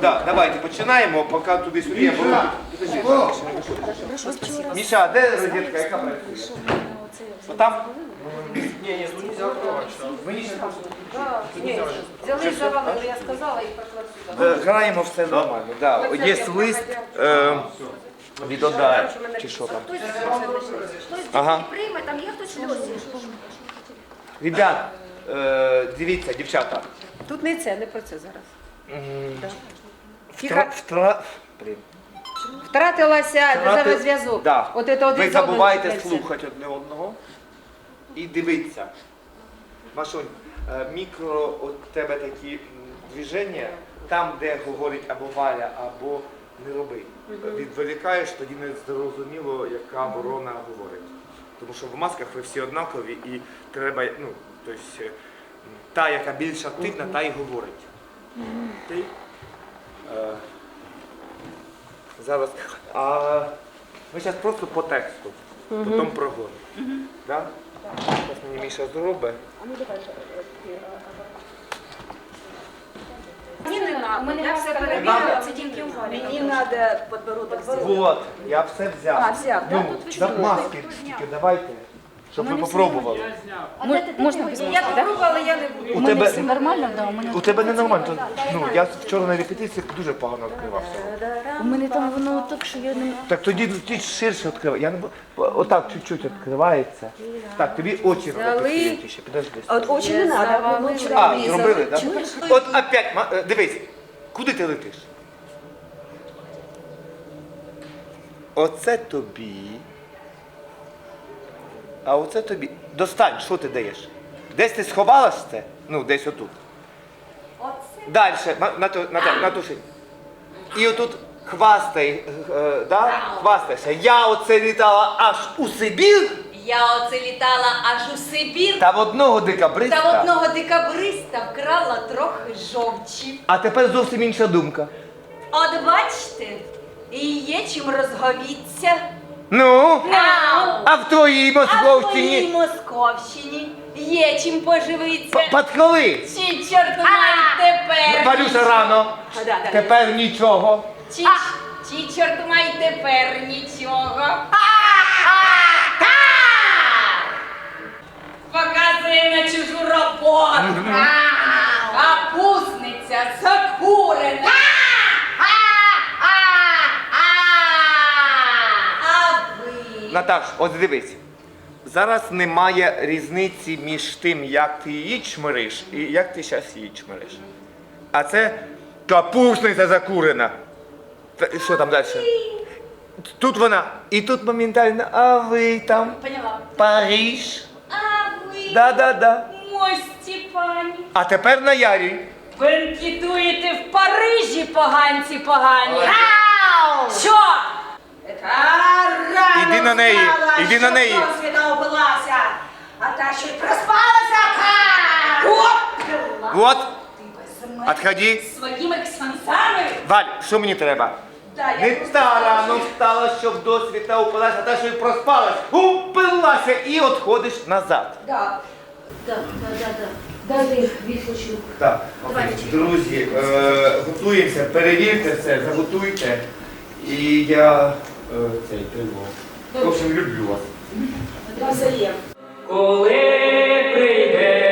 Да, давайте починаємо, поки туди-сюди. я беру. Підожди, Міша. Міша, де розетка? Яка працює? Отам? Ні, ні, тут нельзя открывать. Мені ще Ні, взяли, завалили, я сказала і пішла сюди. Е, Граємо все нормально. Да. Є лист е, від ОДА, чи що там. Ага. Прийме, там є хтось сльози. Ребят, е, дивіться, дівчата. Тут не це, не про це зараз. Да. Втра, втра, блін. Втратилася Втрати- зараз зв'язок. Да. От це один Ви з забуваєте слухати одне одного і дивитися. Машунь, е, мікро от тебе такі м, движення, там, де говорить або Валя, або не роби. Відволікаєш, тоді не зрозуміло, яка ворона говорить. Тому що в масках ви всі однакові і треба, ну, тобто, е, та, яка більш активна, та й говорить. Окей? Е, Зараз. А ми зараз просто по тексту, потім проговоримо. Да? Зараз мені Міша зробить. Мені не треба, я все перевірила, це тільки у Мені треба подбородок. Вот, я все взяв. А, взяв, да? Ну, да, маски тільки давайте, щоб ви попробували. Можна без Я попробувала, я не буду. У тебе, Нормально, да, у мене. у тебе не нормально. то- Ну, я вчора на репетиціях дуже погано відкривався. У мене там воно так, що я не Так тоді ти ширше відкривай. Я не бу- отак чуть-чуть відкривається. Так, тобі очі робити ще. Підожди. А от очі не треба, воно А, зробили, так? От опять, ма- е, дивись, куди ти летиш? Оце тобі. А оце тобі. Достань, що ти даєш? Десь ти сховалась це? Ну, десь отут. Далі, на, на, на, на туші. І отут хвастай, е, да? хвастайся. Я оце літала аж у Сибір, Я оце літала аж у Сибір, та в одного декабриста. та в одного декабриста вкрала трохи жовчі. А тепер зовсім інша думка. От бачите, і є чим розговіться. Ну? Мяу. А в твоїй А в твоїй Московщині? Московщині є чим поживитися. П- Чи чорт має тепер? Валюша рано. А, да, да. Тепер нічого. Чи, чи чорт має тепер нічого? Показує на чужу роботу. Капусниця закурена. А ви? Наташ, ось дивись. Зараз немає різниці між тим, як ти її чмириш і як ти зараз її чмириш. А це капусниця закурена. Та- і Що там далі? Тут вона. І тут моментально, а ви там? Поняла. Париж. А ви? Да-да-да. Мості пані. А тепер на Ярі. Бенкетуєте в Парижі, поганці погані. Що? Іди на неї, іди на неї. а та ще й проспалася. Опила. От, отходи. Своїми ксанцами? Валь, що мені треба? Да, Не та рано встала, щоб до світа упилася, а та що й проспалась, упилася і отходиш назад. Да. Да, да, да, да. Дай відпочинок. Так, друзі, е, готуємося, перевірте все, заготуйте. І я цей пиво. В общем, люблю вас. Коли прийде